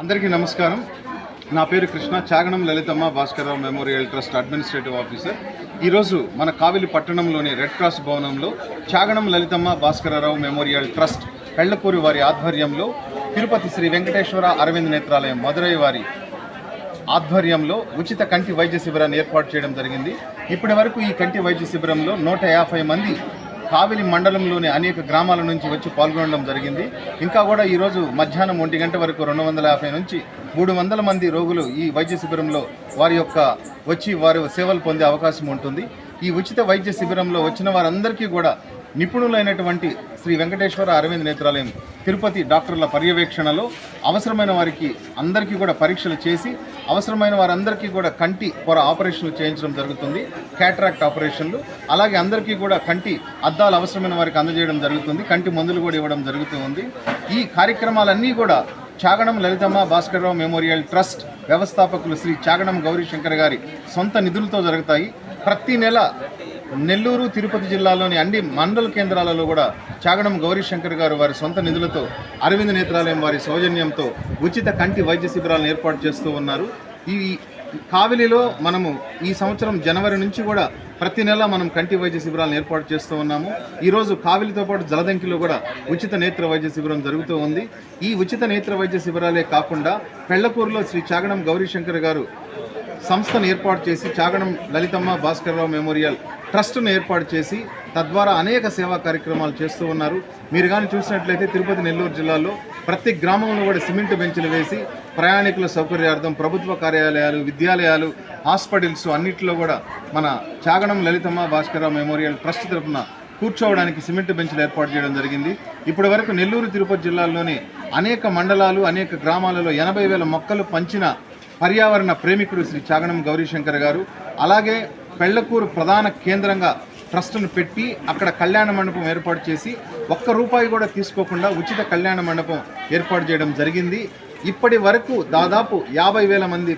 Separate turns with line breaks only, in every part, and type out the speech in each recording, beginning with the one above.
అందరికీ నమస్కారం. నా పేరు Krishna. Chaganam Lalithamma Bhaskara Rao memorial trust administrative officer. ఈరోజు మన కావిలి పట్టణంలోని రెడ్ క్రాస్ భవనంలో చాగణం లలితమ్మ భాస్కరరావు మెమోరియల్ ట్రస్ట్ పెళ్ళకూరి వారి ఆధ్వర్యంలో తిరుపతి శ్రీ వెంకటేశ్వర అరవింద్ నేత్రాలయం మదురై వారి ఆధ్వర్యంలో ఉచిత కంటి వైద్య శిబిరాన్ని ఏర్పాటు చేయడం జరిగింది. ఇప్పటి వరకు ఈ కంటి వైద్య శిబిరంలో నూట యాభై మంది కావిలి మండలంలోని అనేక గ్రామాల నుంచి వచ్చి పాల్గొనడం జరిగింది. ఇంకా కూడా ఈరోజు మధ్యాహ్నం ఒంటి గంట వరకు రెండు వందల యాభై నుంచి మూడు వందల మంది రోగులు ఈ వైద్య శిబిరంలో వారి యొక్క వచ్చి వారి సేవలు పొందే అవకాశం ఉంటుంది. ఈ ఉచిత వైద్య శిబిరంలో వచ్చిన వారందరికీ కూడా నిపుణులైనటువంటి శ్రీ వెంకటేశ్వర అరవింద్ నేత్రాలయం తిరుపతి డాక్టర్ల పర్యవేక్షణలో అవసరమైన వారికి అందరికీ కూడా పరీక్షలు చేసి అవసరమైన వారందరికీ కూడా కంటి పొర ఆపరేషన్లు చేయించడం జరుగుతుంది క్యాట్రాక్ట్ ఆపరేషన్లు. అలాగే అందరికీ కూడా కంటి అద్దాలు అవసరమైన వారికి అందజేయడం జరుగుతుంది కంటి మందులు కూడా ఇవ్వడం జరుగుతూ ఉంది. ఈ కార్యక్రమాలన్నీ కూడా చాగణం లలితమ్మ భాస్కర్రావు మెమోరియల్ ట్రస్ట్ వ్యవస్థాపకులు శ్రీ చాగణం గౌరీశంకర్ గారి సొంత నిధులతో జరుగుతాయి. ప్రతి నెల నెల్లూరు తిరుపతి జిల్లాలోని అన్ని మండల కేంద్రాలలో కూడా చాగడం గౌరీశంకర్ గారు వారి సొంత నిధులతో అరవింద్ నేత్రాలయం వారి సౌజన్యంతో ఉచిత కంటి వైద్య శిబిరాలను ఏర్పాటు చేస్తూ ఉన్నారు. ఈ కావిలిలో మనము ఈ సంవత్సరం జనవరి నుంచి కూడా ప్రతి నెల మనం కంటి వైద్య శిబిరాలను ఏర్పాటు చేస్తూ ఉన్నాము. ఈరోజు కావిలితో పాటు జలదంకిలో కూడా ఉచిత నేత్ర వైద్య శిబిరం జరుగుతూ ఉంది. ఈ ఉచిత నేత్ర వైద్య శిబిరాలే కాకుండా పెళ్ళకూరులో శ్రీ చాగడం గౌరీశంకర్ గారు సంస్థను ఏర్పాటు చేసి చాగడం లలితమ్మ భాస్కర్రావు మెమోరియల్ ట్రస్ట్ను ఏర్పాటు చేసి తద్వారా అనేక సేవా కార్యక్రమాలు చేస్తూ ఉన్నారు. మీరు కానీ చూసినట్లయితే తిరుపతి నెల్లూరు జిల్లాలో ప్రతి గ్రామంలో కూడా సిమెంట్ బెంచ్లు వేసి ప్రయాణికుల సౌకర్యార్థం ప్రభుత్వ కార్యాలయాలు విద్యాలయాలు హాస్పిటల్స్ అన్నింటిలో కూడా మన చాగడం లలితమ్మ భాస్కర్రావు మెమోరియల్ ట్రస్ట్ తరఫున కూర్చోవడానికి సిమెంట్ బెంచ్లు ఏర్పాటు చేయడం జరిగింది. ఇప్పటి వరకు నెల్లూరు తిరుపతి జిల్లాల్లోని అనేక మండలాలు అనేక గ్రామాలలో ఎనభై వేల మొక్కలు పంచిన పర్యావరణ ప్రేమికుడు శ్రీ చాగనం గౌరీశంకర్ గారు అలాగే పెళ్ళకూరు ప్రధాన కేంద్రంగా ట్రస్ట్ను పెట్టి అక్కడ కళ్యాణ మండపం ఏర్పాటు చేసి ఒక్క రూపాయి కూడా తీసుకోకుండా ఉచిత కళ్యాణ మండపం ఏర్పాటు చేయడం జరిగింది. ఇప్పటి వరకు దాదాపు యాభై వేల మంది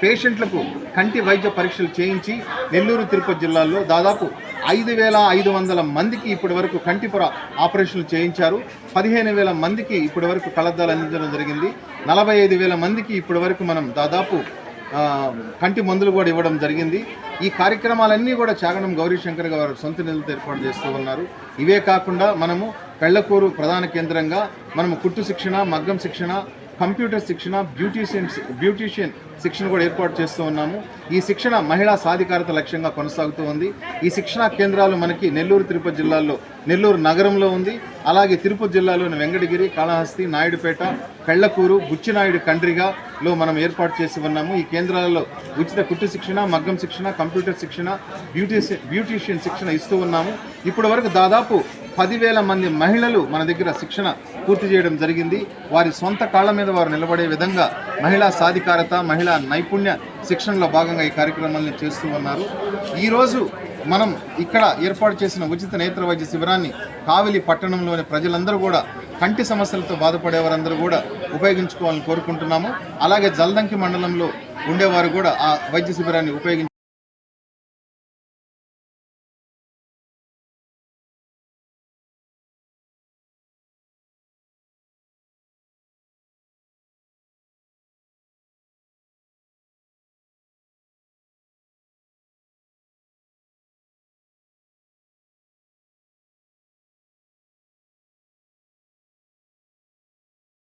పేషెంట్లకు కంటి వైద్య పరీక్షలు చేయించి నెల్లూరు తిరుపతి జిల్లాల్లో దాదాపు ఐదు వేల ఐదు వందల మందికి ఇప్పటి వరకు కంటిపుర ఆపరేషన్లు చేయించారు. పదిహేను వేల మందికి ఇప్పటి వరకు కళద్దాలు అందించడం జరిగింది. నలభై ఐదు వేల మందికి ఇప్పటి వరకు మనం దాదాపు కంటి మందులు కూడా ఇవ్వడం జరిగింది. ఈ కార్యక్రమాలన్నీ కూడా చాగడం గౌరీశంకర్ గారు సొంత నిధులతో ఏర్పాటు చేస్తూ ఉన్నారు. ఇవే కాకుండా మనము పెళ్ళకూరు ప్రధాన కేంద్రంగా మనము కుట్టు శిక్షణ మగ్గం శిక్షణ కంప్యూటర్ శిక్షణ బ్యూటీషియన్ బ్యూటీషియన్ శిక్షణ కూడా ఏర్పాటు చేస్తూ ఉన్నాము. ఈ శిక్షణ మహిళా సాధికారత లక్ష్యంగా కొనసాగుతూ ఉంది. ఈ శిక్షణా కేంద్రాలు మనకి నెల్లూరు తిరుపతి జిల్లాలో నెల్లూరు నగరంలో ఉంది. అలాగే తిరుపతి జిల్లాలోని వెంకటగిరి కాళహస్తి నాయుడుపేట కళ్ళకూరు బుచ్చినాయుడు కండ్రిగాలో మనం ఏర్పాటు చేసి ఉన్నాము. ఈ కేంద్రాలలో ఉచిత కుట్టు శిక్షణ మగ్గం శిక్షణ కంప్యూటర్ శిక్షణ బ్యూటీషియన్ బ్యూటీషియన్ శిక్షణ ఇస్తూ ఉన్నాము. ఇప్పటి వరకు దాదాపు పదివేల మంది మహిళలు మన దగ్గర శిక్షణ పూర్తి చేయడం జరిగింది. వారి సొంత కాళ్ళ మీద వారు నిలబడే విధంగా మహిళా సాధికారత మహిళా నైపుణ్య శిక్షణలో భాగంగా ఈ కార్యక్రమాలను చేస్తూ ఉన్నారు. ఈరోజు మనం ఇక్కడ ఏర్పాటు చేసిన ఉచిత నేత్ర వైద్య శిబిరాన్ని కావిలి పట్టణంలోని ప్రజలందరూ కూడా కంటి సమస్యలతో బాధపడే వారందరూ కూడా ఉపయోగించుకోవాలని కోరుకుంటున్నాము. అలాగే జల్దంకి మండలంలో ఉండేవారు కూడా ఆ వైద్య శిబిరాన్ని ఉపయోగించి